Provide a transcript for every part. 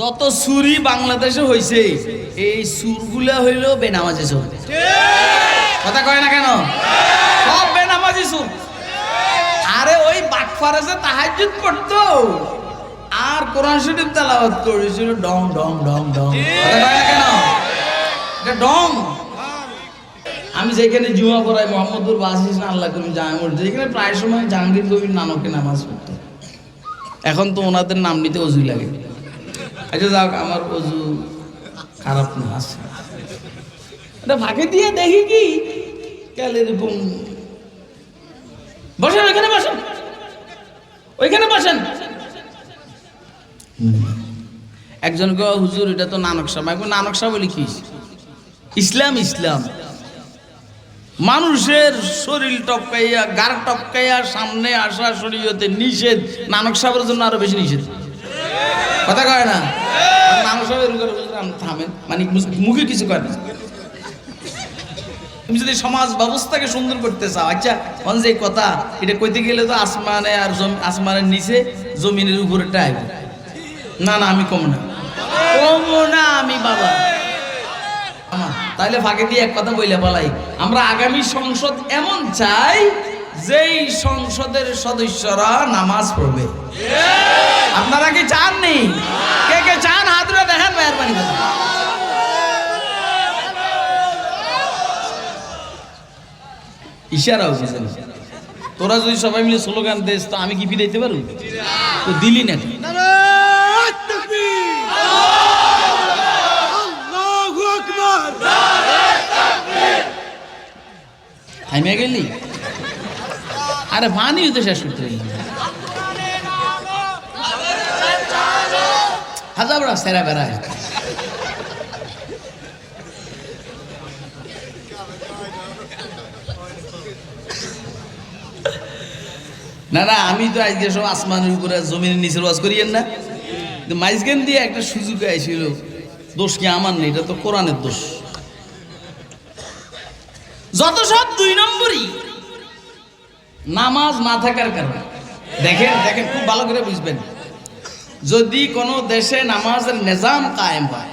যত সুরি বাংলাদেশে হয়েছে এই সুরগুলা হইল বেনামাজি সুর। কথা কয় না কেন? সব বেনামাজি সুর। আরে ওই বাটফার আছে তাহাজ্জুদ পড়তো, আর কোরআন শরীফ তেলাওয়াত করেছিল, ডং ডং ডং ডং। কেন? এটা ডং। আমি যেখানে জুমা পড়াই মোহাম্মদুর বাসিস না আল্লাহ করিম জামা মসজিদ, যেখানে প্রায় সময় জাহাঙ্গীর কবির নানকে নামাজ পড়তো। এখন তো ওনাদের নাম নিতে অজুই লাগে। আচ্ছা যাক আমার অজু খারাপ না আছে। এটা ফাঁকে দিয়ে দেখি কি? কেন এরকম বসেন ওইখানে বসেন। ওইখানে বসেন। একজন কে হুজুর এটা তো নানক আমি বলি, নানক সাহেব বলি কি ইসলাম ইসলাম। মানুষের শরীর টপকাইয়া গার টপকাইয়া সামনে আসা শরীয়তে নিষেধ। নানক সাহেবের জন্য আরও বেশি নিষেধ। কথা কয় না? মানে মুখে কিছু করে না তুমি যদি সমাজ ব্যবস্থাকে সুন্দর করতে চাও আচ্ছা অন যে কথা এটা কইতে গেলে তো আসমানে আর আসমানের নিচে জমিনের উপরে টাইপ না না আমি কম না কম না আমি বাবা তাইলে ফাঁকে দিয়ে এক কথা বইলে বলাই আমরা আগামী সংসদ এমন চাই যেই সংসদের সদস্যরা নামাজ পড়বে আপনারা কি চাননি? কে কে চান? হাত ধরে দেখেন মেহরবানি ইশারা বুঝেন তোরা যদি সবাই মিলে স্লোগান দেস, তো আমি কি ফিরাইতে পারব? তো দিলি না থাইমে গেলি? আরে পানি তো শেষ করতে সেরা বেড়া না না আমি তো আজকে সব আসমানের উপরে জমিনের নিচে ওয়াজ করিয়েন না। মাইজগেন দিয়ে একটা সুযোগ আইছিল। দোষ কি আমার নেই? এটা তো কোরআনের দোষ। যত সব দুই নম্বরই নামাজ না থাকার কারণে। দেখেন দেখেন, খুব ভালো করে বুঝবেন। যদি কোনো দেশে নামাজের নিজাম কায়েম হয়,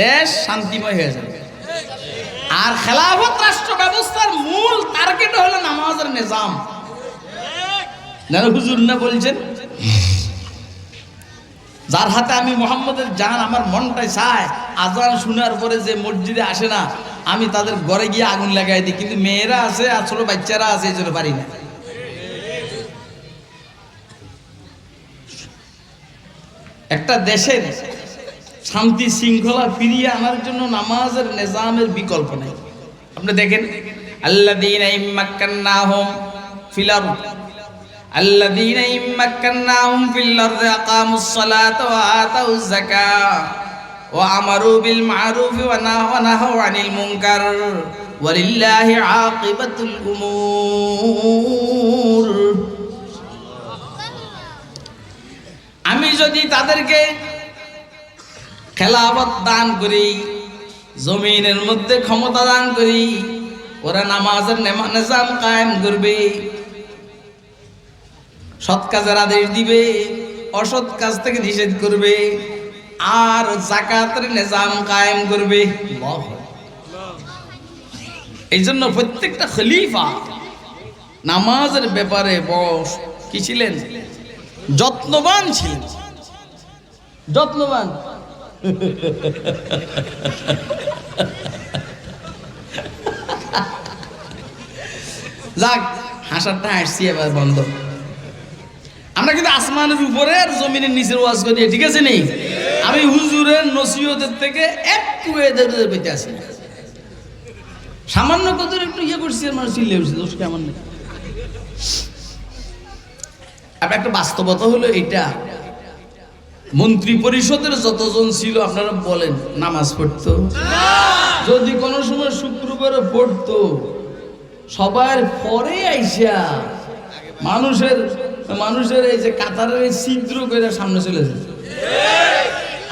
দেশ শান্তিময় হয়ে যাবে। আর খেলাফত রাষ্ট্র ব্যবস্থার মূল টার্গেট হলো নামাজের নিজাম। হুজুর না বলছেন? যার হাতে আমি মোহাম্মদের জান, আমার মনটাই চায়, আজান শোনার পরে যে মসজিদে আসে না, আমি তাদের ঘরে গিয়ে আগুন লাগাই দিই। কিন্তু মেয়েরা আছে, আর ছোট বাচ্চারা আছে, এই জন্য পারি না। একটা দেশের শান্তি শৃঙ্খলা ফিরিয়ে আনার জন্য নামাজের নিজামের বিকল্প নেই। আপনি দেখেন, আল্লাযীনা ইম্মাক্কান্নাহুম ফিল আরদ। আল্লাযীনা ইম্মাক্কান্নাহুম ফিল আরদি আকামুস সালাতা ওয়া আতাউজ যাকাত ওয়া আমারু বিল মা'রুফ ওয়া নাহাউ আনিল আমি যদি তাদেরকে খেলাফত দান করি, জমিনের মধ্যে ক্ষমতা দান করি, ওরা নামাজের নেমা- নিজাম কায়েম করবে, সৎ কাজের আদেশ দিবে, অসৎ কাজ থেকে নিষেধ করবে, আর জাকাতের নিজাম কায়েম করবে। এই জন্য প্রত্যেকটা খলিফা নামাজের ব্যাপারে বস কি ছিলেন? যত্নবান ছিলেন। যত্নবান। যাক হাসারটা হাসছি এবার বন্ধ। আমরা কিন্তু আসমানের উপরে আর জমিনের নিচের ওয়াজ করি ঠিক আছে নেই? আমি হুজুরের নসিহতের থেকে একটু এদের পেতে আসি সামান্য কত একটু ইয়ে করছি আর মানুষ চিল্লে উঠছে দোষ কেমন নেই? আর একটা বাস্তবতা হলো এটা। মন্ত্রী পরিষদের যতজন ছিল, আপনারা বলেন, নামাজ পড়তো? যদি কোনো সময় শুক্রবারে পড়তো, সবার পরে আইসা মানুষের মানুষের এই যে কাতারের এই ছিদ্র করে সামনে চলে যেত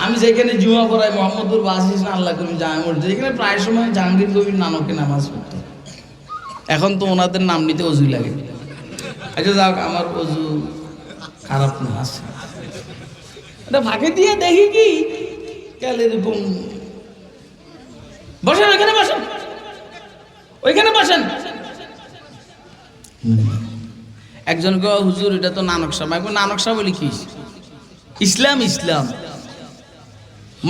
আমি যেখানে জুমা পড়াই মোহাম্মদুর বাসিস আল্লাহ করিম জামা মসজিদ, যেখানে প্রায় সময় জাহাঙ্গীর কবির নানকে নামাজ পড়তো। এখন তো ওনাদের নাম নিতে অজুই লাগে। আচ্ছা যাক আমার অজু খারাপ না আছে। এটা ফাঁকে দিয়ে দেখি কি? গেল এরকম বসেন ওইখানে বসেন। ওইখানে বসেন। একজন গো হুজুর এটা তো নানক আমি বলি, নানক সাহেব বলি কি? ইসলাম ইসলাম।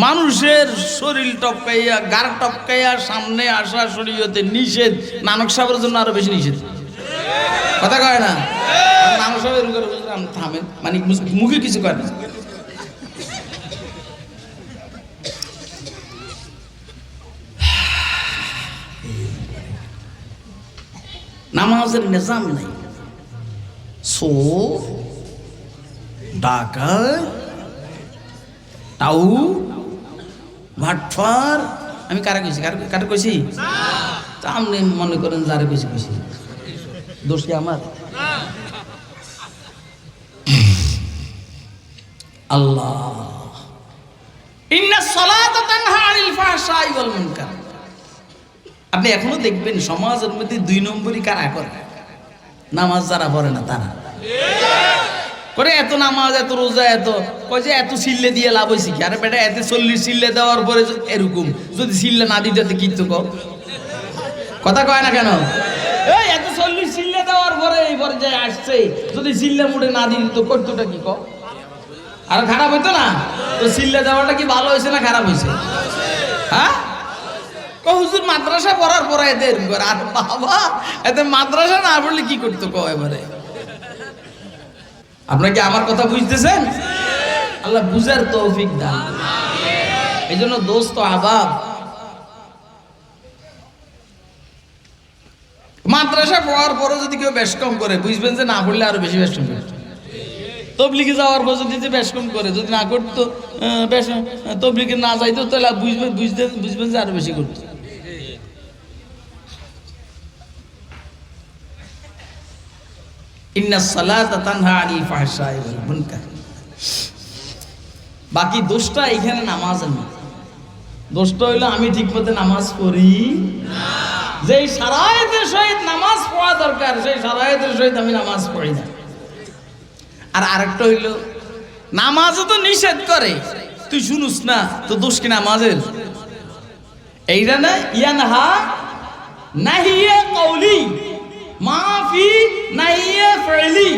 মানুষের শরীর টপকাইয়া গার টপকাইয়া সামনে আসা শরীয়তে নিষেধ। নানক সাহেবের জন্য আরও বেশি নিষেধ। কথা কয় না? করে হুজুর, আপনি থামেন। মানে মুখে কিছু করে না। নামাজের নিজাম নাই। সো ডাকাত টাউ ভাটফার। আমি কারা কইছি? কারা কারা কইছি? তা আপনি মনে করেন যারা কইছি কইছি। দোষ কি আমার আল্লাহ আপনি এখনও দেখবেন সমাজের মধ্যে দুই নম্বরই কারা করে? নামাজ যারা পড়ে না, তারা। করে এত নামাজ, এত রোজা, এত কয় যে এত সিল্লে দিয়ে লাভ হয়েছে কি? আরে বেটা, এত চল্লিশ সিল্লে দেওয়ার পরে এরকম। যদি সিল্লে না দিতে তো কিন্তু কও? কথা কয় না কেন? এই এত চল্লিশ সিল্লে দেওয়ার পরে এই পর্যায়ে আসছে। যদি সিল্লে মুড়ে না দিত তো করতোটা কি ক আর খারাপ হইতো না? তো সিল্লে দেওয়াটা কি ভালো হয়েছে না খারাপ হয়েছে হ্যাঁ? হুজুর মাদ্রাসা পড়ার পরে এতে আর বাবা এতে মাদ্রাসা না পড়লে কি করতো কো এবারে? আপনারা কি আমার কথা বুঝতেছেন? আল্লাহ বুঝার তৌফিক দান। এই জন্য দোস্ত আবাব মাদ্রাসা পড়ার পরে যদি কেউ বেশ কম করে, বুঝবেন যে না পড়লে আরও বেশি বেশ কম করে। তবলিগে যাওয়ার পর যদি যে বেশ কম করে, যদি না করতো বেশ তবলিগে না যাইতো, তাহলে বুঝবেন বুঝতে বুঝবেন যে আরও বেশি করতো। বাকি দোষটা এখানে নামাজের না দোষটা হইল আমি ঠিক নামাজ পড়ি যেই সারায়েতের সহিত নামাজ পড়া দরকার সেই সারায়েতের সহিত আমি নামাজ পড়ি না। আর আরেকটা হইল, নামাজও তো নিষেধ করে। তুই শুনুস না তো দোষ কি নামাজের? এইটা না, ইয়ানহা নাহিয়ে কৌলি মাফি নাহিয়ে ফেলি।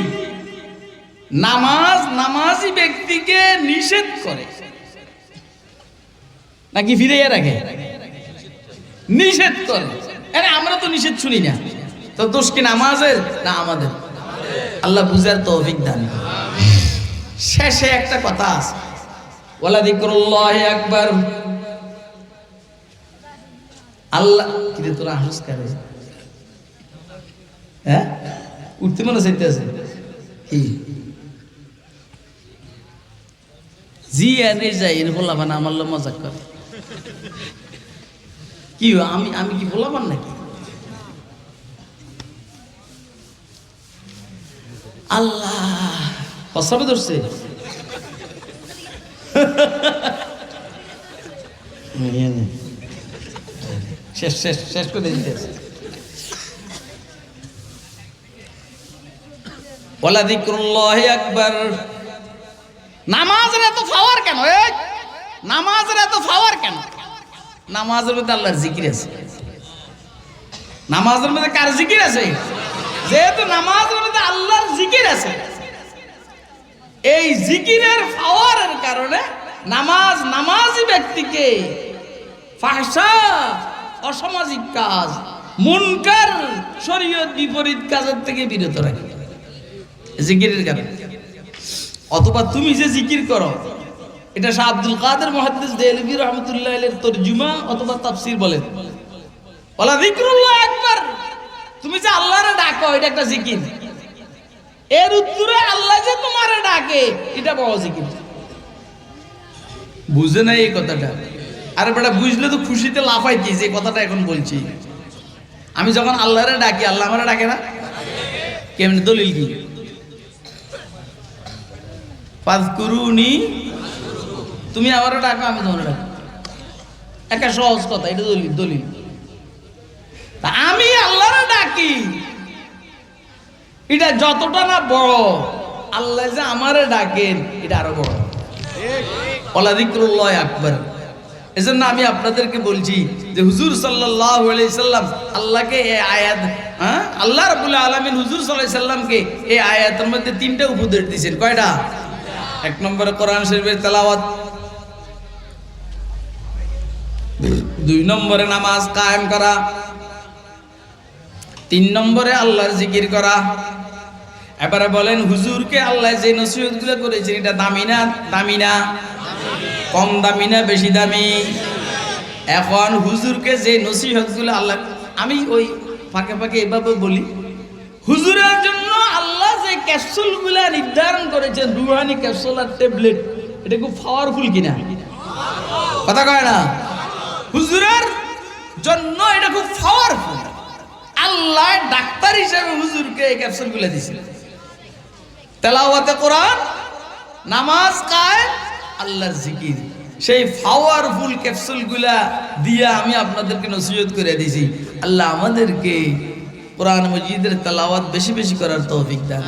নামাজ নামাজি ব্যক্তিকে নিষেধ করে। নাকি ফিরে রাখে? নিষেধ করে। আরে, আমরা তো নিষেধ শুনি না। তো দোষ কি নামাজের? না, আমাদের। আল্লাহ বুঝার তৌফিক দান শেষে একটা কথা আছে। ওয়ালা যিকরুল্লাহ আকবার। আল্লাহ কি রে, তোরা হাসিস করে হ্যাঁ? উঠতে মনে চাইতে আছে? কি? জি এনে যাই, এর বলাবান আমার লো মজাক করে। কি, আমি আমি কি বলাবান নাকি? আল্লাহ প্রস্রাবে ধরছে। শেষ শেষ শেষ করে দিতে ওলা দিক্রুল্লাহ আকবার। নামাজের এত ফাওয়ার কেন নামাজের এত ফাওয়ার কেন? নামাজের মধ্যে আল্লাহর জিকির আছে। নামাজের মধ্যে কার জিকির আছে? যেহেতু নামাজের মধ্যে আল্লাহর জিকির আছে। এই জিকিরের পাওয়ারের কারণে নামাজ নামাজি ব্যক্তিকে ফাহসা অসামাজিক কাজ, মুনকার, শরীয়ত বিপরীত কাজের থেকে বিরত রাখে। জিকিরের কারণে। অথবা তুমি যে জিকির করো এটা শাহ আব্দুল কাদের মহাদ্দিস দেলবি রহমতুল্লাহ এর তর্জুমা অথবা তাফসির বলেন ওলা যিকরুল্লাহ আকবার। তুমি যে আল্লাহরে ডাকো, এটা একটা জিকির। এর উত্তরে আল্লাহ যে তোমারে ডাকে, এটা বড় জিকির। বুঝে না এই কথাটা? আরে বেটা, বুঝলে তো খুশিতে লাফাইতি যে কথাটা এখন বলছি। আমি যখন আল্লাহরে ডাকি, আল্লাহ আমারে ডাকে না? কেমনি দলিল কি? ফাজকুরুনি তুমি আমারও ডাকো, আমি তোমার ডাকো। একটা সহজ কথা, এটা দলিল দলিল। আমি আল্লাহরে ডাকি। এটা যতটা না বড়, আল্লাহ যে আমারে ডাকেন, এটা আরও বড়। অলাদিক্রুল্লাহ আকবর। এজন্য আমি আপনাদেরকে বলছি যে হুজুর সাল্লাহ সাল্লাম আল্লাহকে এই আয়াত হ্যাঁ? আল্লাহ রাবুল আলমিন হুজুর সাল্লাহ সাল্লামকে এই আয়াতের মধ্যে তিনটা উপদেশ দিয়েছেন। কয়টা? এক নম্বরে কোরআন শরীফের তেলাওয়াত দুই নম্বরে নামাজ কায়েম করা, তিন নম্বরে আল্লাহর জিকির করা। এবারে বলেন, হুজুরকে আল্লাহ যে নসিহতগুলো করেছেন, এটা দামি না? দামি না? কম দামি না, বেশি দামি? এখন হুজুরকে যে নসিহতগুলো আল্লাহ, আমি ওই ফাঁকে ফাঁকে এভাবে বলি, হুজুরের জন্য আল্লাহ যে ক্যাপসুলগুলা নির্ধারণ করেছেন, রুহানি ক্যাপসুল আর ট্যাবলেট, এটা খুব পাওয়ারফুল কিনা? কথা কয় না? হুজুরের জন্য এটা খুব পাওয়ারফুল আল্লাহ ডাক্তার হিসেবে হুজুরকে এই ক্যাপসুলগুলা দিয়েছিল। তেলাওয়াতে কোরআন, নামাজ কায় আল্লাহর জিকির। সেই পাওয়ারফুল ক্যাপসুলগুলা দিয়ে আমি আপনাদেরকে নসিহত করে দিয়েছি। আল্লাহ আমাদেরকে কোরআন মজিদের তেলাওয়াত বেশি বেশি করার তৌফিক দান।